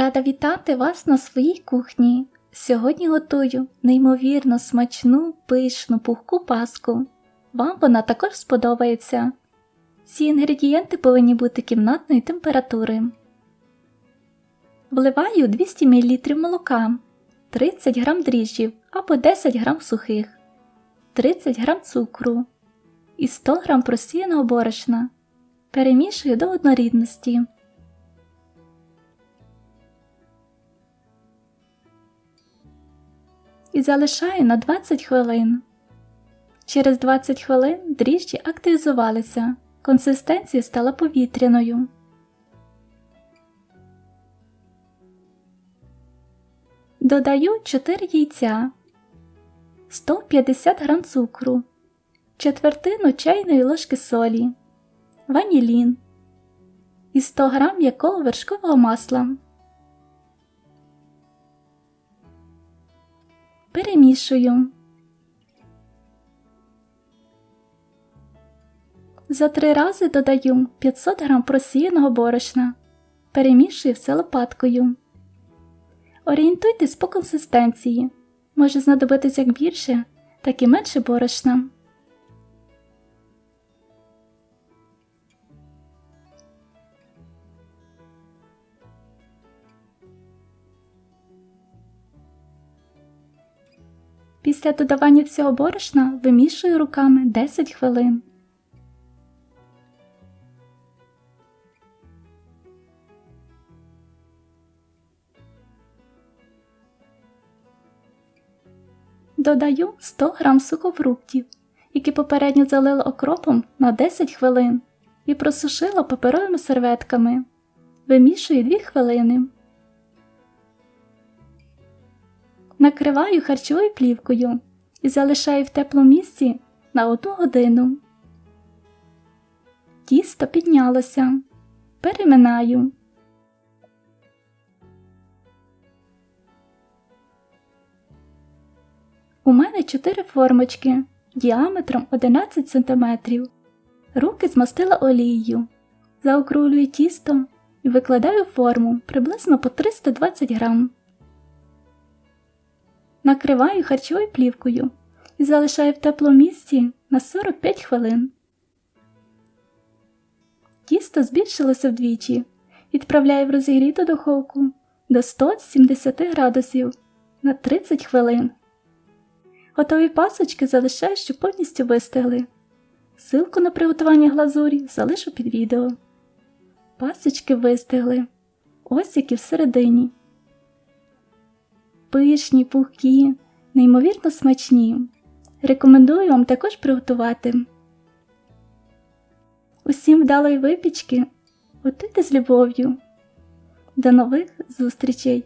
Рада вітати вас на своїй кухні. Сьогодні готую неймовірно смачну, пишну, пухку паску. Вам вона також сподобається. Всі інгредієнти повинні бути кімнатної температури. Вливаю 200 мл молока, 30 г дріжджів або 10 г сухих, 30 г цукру і 100 г просіяного борошна. Перемішую до однорідності. І залишаю на 20 хвилин. Через 20 хвилин дріжджі активізувалися, консистенція стала повітряною. Додаю 4 яйця, 150 г цукру, четвертину чайної ложки солі, ванілін і 100 г м'якого вершкового масла. Перемішую. За три рази додаю 500 г просіяного борошна. Перемішую все лопаткою. Орієнтуйтесь по консистенції. Може знадобитись як більше, так і менше борошна. Після додавання всього борошна вимішую руками 10 хвилин. Додаю 100 г сухофруктів, які попередньо залила окропом на 10 хвилин і просушила паперовими серветками. Вимішую 2 хвилини. Накриваю харчовою плівкою і залишаю в теплому місці на одну годину. Тісто піднялося. Переминаю. У мене 4 формочки діаметром 11 см. Руки змастила олією. Заокруглюю тісто і викладаю форму приблизно по 320 грам. Накриваю харчовою плівкою і залишаю в теплому місці на 45 хвилин. Тісто збільшилося вдвічі. Відправляю в розігріту духовку до 170 градусів на 30 хвилин. Готові пасочки залишаю, щоб повністю вистигли. Силку на приготування глазурі залишу під відео. Пасочки вистигли. Ось які всередині пишні, пухкі, неймовірно смачні. Рекомендую вам також приготувати. Усім вдалої випічки, готуйте з любов'ю. До нових зустрічей!